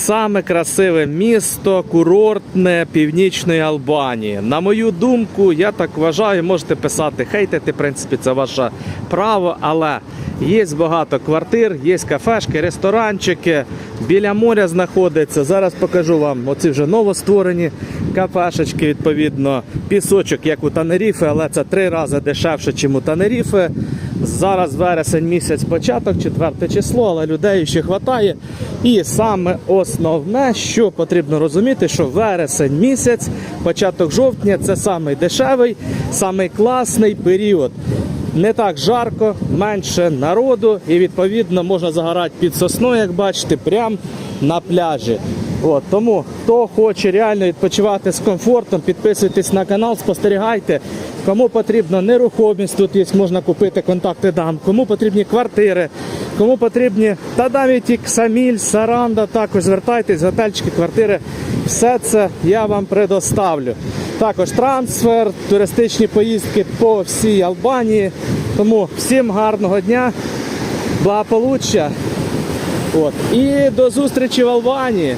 саме красиве місто, курортне північної Албанії. На мою думку, я так вважаю, можете писати, хейтити, в принципі, це ваше право, але є багато квартир, є кафешки, ресторанчики. Біля моря знаходиться. Зараз покажу вам оці вже новостворені кафешечки, відповідно, пісочок, як у Танеріфи, але це три рази дешевше, ніж у Танеріфи. Зараз вересень місяць початок, четверте число, але людей ще вистачає. І саме основне, що потрібно розуміти, що вересень місяць, початок жовтня це самий дешевий, самий класний період. Не так жарко, менше народу, і відповідно можна загорати під сосною, як бачите, прямо на пляжі. От, тому хто хоче реально відпочивати з комфортом, підписуйтесь на канал, спостерігайте. Кому потрібна нерухомість, тут є, можна купити контакти дам. Кому потрібні квартири, кому потрібні та навіть і Ксаміль, Саранда, також звертайтесь, готельчики, квартири. Все це я вам предоставлю. Також трансфер, туристичні поїздки по всій Албанії. Тому всім гарного дня, благополуччя. От. І до зустрічі в Албанії.